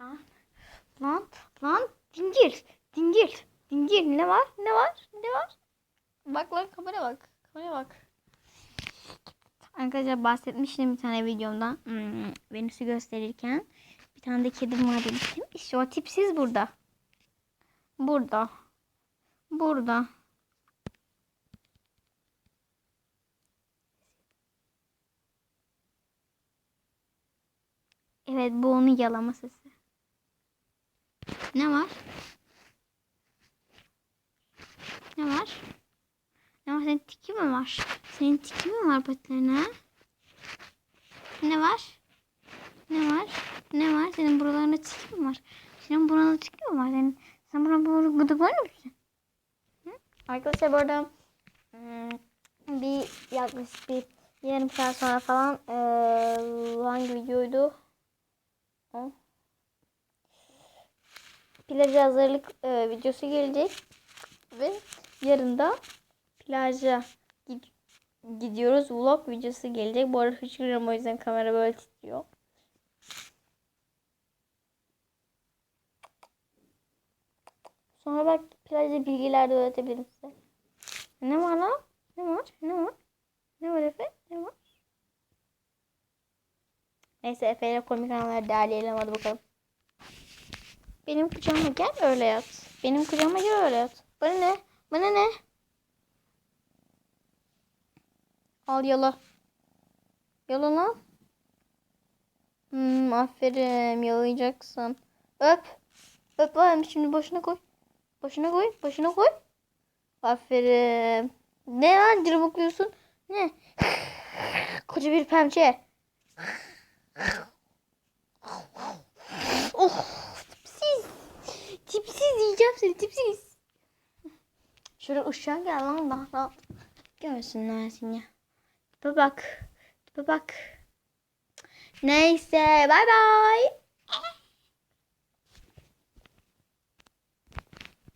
Lan, lan, lan, dingil, dingil, dingil. Ne var, ne var, ne var? Bak lan kamera bak, kamera bak. Arkadaşlar bahsetmiştim bir tane videomda. Hmm, Venüs'ü gösterirken. Bir tane de kedim var demiştim. İşte o tipsiz burada. Burada. Burada. Evet bu onun yalama sesi. Ne var? Ne var? Ne var? Senin tiki mi var? Senin tiki mi var patilerine? Ne var? Ne var? Ne var? Senin buralarında tiki mi var? Senin buralarında tiki mi var? Senin, sen buranı böyle gıdıklar mısın? Arkadaşlar bu arada hmm, bir yaklaşık bir yarım saat sonra falan eee hangi videoydu? O. Plaja hazırlık eee, videosu gelecek ve yarın da plaja gid- gidiyoruz. Vlog videosu gelecek. Bu arada hıçkırıyorum o yüzden kamera böyle titriyor. Sonra bak plajda bilgiler de öğretebilirim size. Ne var lan? Ne var? Ne var? Ne var Efe? Ne var? Neyse Efe ile komik anlar derleyelim hadi bakalım. Benim kucağıma gel öyle yat. Benim kucağıma gel öyle yat. Bana ne? Bana ne? Al yala. Yala lan. Hmm, aferin yalayacaksın. Öp. Öp lan şimdi başına koy. Başına koy. Başına koy. Aferin. Ne lan cırmıklıyorsun? Ne? Koca bir pençe. Oh, tipsiz. Yiyeceğim seni tipsiz. Şuraya ışığa gel lan daha rahat. Görsünler seni. Tipe bak. Tipe bak. Neyse bay bay.